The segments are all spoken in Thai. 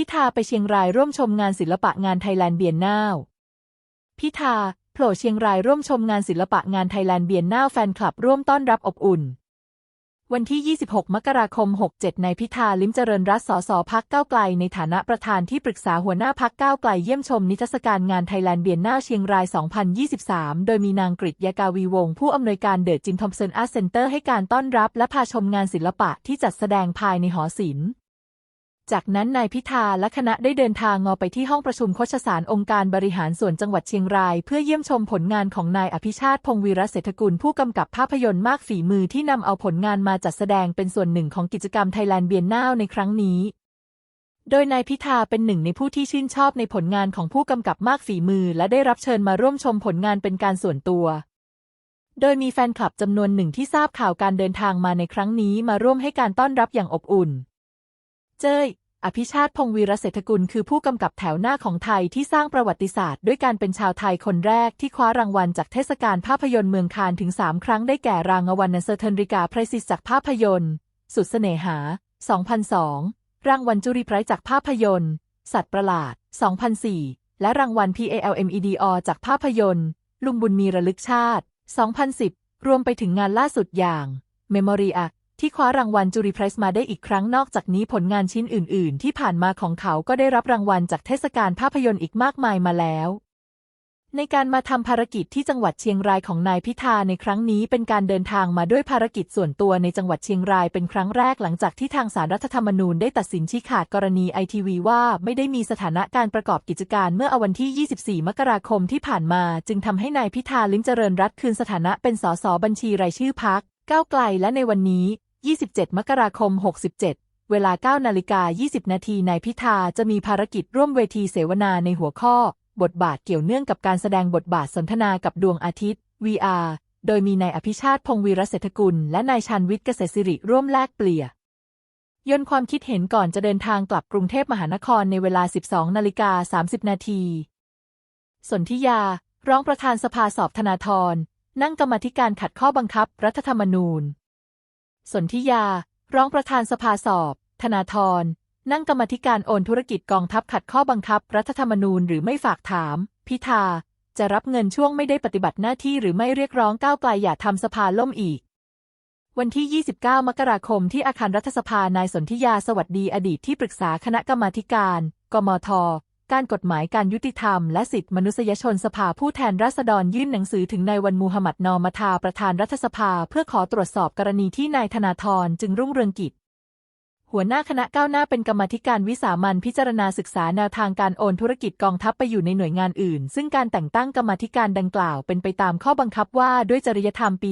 พิธาไปเชียงรายร่วมชมงานศิลปะงานไทยแลนด์เบียนนาวพิธาโผล่เชียงรายร่วมชมงานศิลปะงานไทยแลนด์เบียนนาวแฟนคลับร่วมต้อนรับอบอุ่น วันที่ 26 มกราคม 67ในพิธา ลิ้มเจริญรัตสสพักก้าวไกล ในฐานะประธานที่ปรึกษาหัวหน้าพักก้าวไกลเยี่ยมชมนิทรรศการงานไทยแลนด์เบียนนาเชียงราย 2023 โดยมีนางกฤษยากาวีวงศ์ผู้อำนวยการเดอะจิมทอมสันอาร์ตเซ็นเตอร์ให้การต้อนรับและพาชมงานศิลปะที่จัดแสดงภายในหอศิลป์ จากนั้นนายพิธาและคณะได้เดินทางงอไปที่ห้องประชุมโฆษสารองค์การบริหารส่วนจังหวัดเชียงราย เพื่อเยี่ยมชมผลงานของนายอภิชาติพงวีรเศรษฐกุลผู้กำกับภาพยนตร์มากฝีมือที่นำเอาผลงานมาจัดแสดงเป็นส่วนหนึ่งของกิจกรรมไทยแลนด์เบียนนาในครั้งนี้ โดยนายพิธาเป็นหนึ่งในผู้ที่ชื่นชอบในผลงานของผู้กำกับมากฝีมือ และได้รับเชิญมาร่วมชมผลงานเป็นการส่วนตัวโดยมีแฟนคลับจำนวนหนึ่งที่ทราบข่าวการเดินทางมาในครั้งนี้มาร่วมให้การต้อนรับอย่างอบอุ่น เจ้ย อภิชาติพงวีรเศรษฐกุลคือผู้กำกับแถวหน้าของไทยที่สร้างประวัติศาสตร์ ด้วยการเป็นชาวไทยคนแรกที่คว้ารางวัลจากเทศกาลภาพยนตร์เมืองคานถึง 3 ครั้งได้แก่รางวัลนันเซอร์เทนริกาไพรซิสจากภาพยนตร์ สุดเสน่หา 2002 รางวัลจุริไพรส์จากภาพยนตร์ สัตว์ประหลาด 2004 และรางวัล PALMEDO จากภาพยนตร์ ลุงบุญมีระลึกชาติ 2010 รวมไปถึงงานล่าสุดอย่าง Memory a ที่คว้ารางวัลจูริไพรส์มาได้อีกครั้งนอกจากนี้ผลงานชิ้นอื่น ๆ ที่ผ่านมาของเขาก็ได้รับรางวัลจากเทศกาลภาพยนตร์อีกมากมายมาแล้ว ในการมาทำภารกิจที่จังหวัดเชียงรายของนายพิธาในครั้งนี้เป็นการเดินทางมาด้วยภารกิจส่วนตัวในจังหวัดเชียงรายเป็นครั้งแรกหลังจากที่ทางสารรัฐธรรมนูญได้ตัดสินชี้ขาดกรณีไอทีวีว่าไม่ได้มีสถานะการประกอบกิจการเมื่อวันที่ 24 มกราคมที่ผ่านมา จึงทำให้นายพิธาลิ้มเจริญรัตคืนสถานะเป็นสสบัญชีรายชื่อพักก้าวไกลและในวันนี้ 27 มกราคม 67 เวลา 9 นาฬิกา 20 นาทีนายพิธาจะมีภารกิจร่วมเวทีเสวนาในหัวข้อ บทบาทเกี่ยวเนื่องกับการแสดงบทบาทสนทนากับดวงอาทิตย์ VR โดยมีนายอภิชาติพงศ์วีรเศรษฐกุล และนายชันวิทย์เกษตรศิริร่วมแลกเปลี่ยยนความคิดเห็นก่อนจะเดินทางกลับกรุงเทพมหานครในเวลา 12 นาฬิกา 30 นาทีสนธิยา ร้องประธานสภาสอบธนาธรนั่งกรรมธิการขัดข้อบังคับรัฐธรรมนูญ สนธิยา ร้องประธานสภาสอบ ธนาธร นั่งกรรมธิการโอนธุรกิจกองทัพขัดข้อบังคับรัฐธรรมนูญหรือไม่ฝากถาม พิธา จะรับเงินช่วงไม่ได้ปฏิบัติหน้าที่หรือไม่เรียกร้องก้าวไกลอย่าทำสภาล่มอีก วันที่ 29 มกราคมที่อาคารรัฐสภานายสนธิยาสวัสดีอดีตที่ปรึกษาคณะกรรมาธิการ กมท การกฎหมายการยุติธรรมและสิทธิมนุษยชนสภาผู้แทนราษฎรยื่นหนังสือถึงนายวันมูฮัมหมัดนอมาทาประธานรัฐสภา เพื่อขอตรวจสอบกรณีที่นายธนาธรจึงรุ่งเรืองกิจ หัวหน้าคณะก้าวหน้าเป็นกรรมธิการวิสามันพิจารณาศึกษาแนวทางการโอนธุรกิจกองทัพไปอยู่ในหน่วยงานอื่น ซึ่งการแต่งตั้งกรรมธิการดังกล่าว เป็นไปตามข้อบังคับว่าด้วยจริยธรรมปี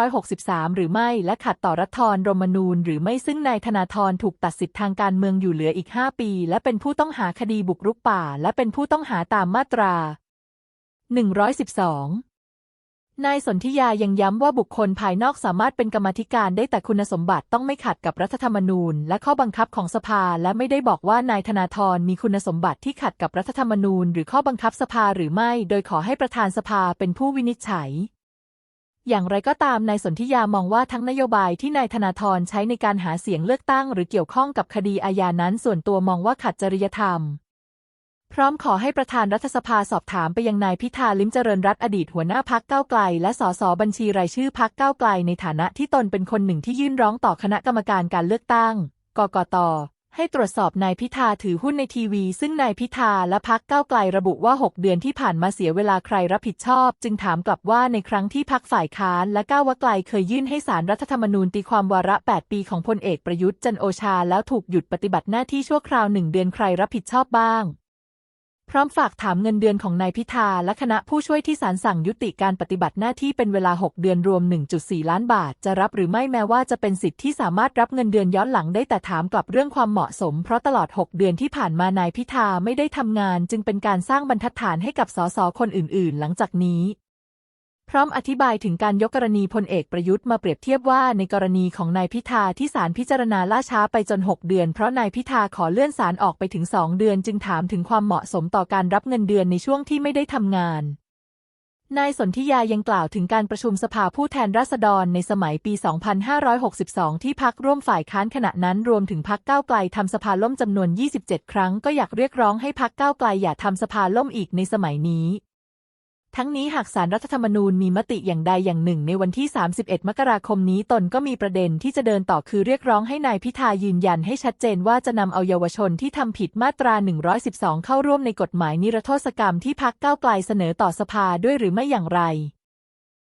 2563 หรือไม่และขัดต่อรัฐธรรมนูญ หรือไม่ซึ่งนายธนาธรถูกตัดสิทธิทางการเมืองอยู่เหลืออีก 5 ปี และเป็นผู้ต้องหาคดีบุกรุกป่า และเป็นผู้ต้องหาตามมาตรา 112 นายสนธิยายังย้ำว่าบุคคลภายนอกสามารถเป็นกรรมธิการได้แต่คุณสมบัติต้องไม่ขัดกับรัฐธรรมนูญ และข้อบังคับของสภา และไม่ได้บอกว่านายธนาธรมีคุณสมบัติที่ขัดกับรัฐธรรมนูญ หรือข้อบังคับสภาหรือไม่ โดยขอให้ประธานสภาเป็นผู้วินิจฉัย อย่างไรก็ตามนายสนธิยามองว่าทั้งนโยบายที่นายธนาธรใช้ในการหาเสียงเลือกตั้ง หรือเกี่ยวข้องกับคดีอาญานั้นส่วนตัวมองว่าขัดจริยธรรม พร้อมขอให้ประธานรัฐสภาสอบถามไปยังนายพิธาลิ้มเจริญรัตอดีตหัวหน้าพักเก้าไกล และสสบัญชีรายชื่อพักเก้าไกล ในฐานะที่ตนเป็นคนหนึ่งที่ยื่นร้องต่อคณะกรรมการการเลือกตั้ง กกต ให้ตรวจสอบนายพิธาถือหุ้นในทีวี ซึ่งนายพิธาและพักเก้าไกลระบุว่า 6 เดือนที่ผ่านมาเสียเวลาใครรับผิดชอบ จึงถามกลับว่าในครั้งที่พักฝ่ายค้านและก้าวไกลเคยยื่นให้สารรัฐธรรมนูญตีความวาระ 8 ปีของพลเอกประยุทธ์จันโอชาแล้วถูกหยุดปฏิบัติหน้าที่ชั่วคราวหนึ่งเดือนใครรับผิดชอบบ้าง พร้อมฝากถามเงินเดือนของนายพิธาและคณะผู้ช่วยที่ศาลสั่งยุติการปฏิบัติหน้าที่เป็นเวลา 6 เดือนรวม 1.4 ล้านบาท จะรับหรือไม่แม้ว่าจะเป็นสิทธิ์ที่สามารถรับเงินเดือนย้อนหลังได้แต่ถามกลับเรื่องความเหมาะสม เพราะตลอด 6 เดือนที่ผ่านมานายพิธาไม่ได้ทำงาน จึงเป็นการสร้างบรรทัดฐานให้กับสสคนอื่น ๆ หลังจากนี้ พร้อมอธิบายถึงการยกกรณีพลเอกประยุทธ์มาเปรียบเทียบว่าในกรณีของนายพิธาที่ศาลพิจารณาล่าช้าไปจน 6 เดือน เพราะนายพิธาขอเลื่อนศาลออกไปถึง 2 เดือน จึงถามถึงความเหมาะสมต่อการรับเงินเดือนในช่วงที่ไม่ได้ทำงานนายสนธิยายังกล่าวถึงการประชุมสภาผู้แทนราษฎรในสมัยปี 2562 ที่พักร่วมฝ่ายค้านขณะนั้นรวมถึงพักก้าวไกลทำสภาล่มจำนวน 27 ครั้งก็อยากเรียกร้องให้พักก้าวไกลอย่าทำสภาล่มอีกในสมัยนี้ ทั้งนี้หากสารรัฐธรรมนูญมีมติอย่างใดอย่างหนึ่ง ในวันที่ 31 มกราคมนี้ตนก็มีประเด็นที่จะเดินต่อคือเรียกร้องให้นายพิธายืนยันให้ชัดเจนว่าจะนำเอาเยาวชนที่ทำผิดมาตรา 112 เข้าร่วมในกฎหมายนิรโทษกรรมที่พักก้าวไกลเสนอต่อสภาด้วยหรือไม่อย่างไร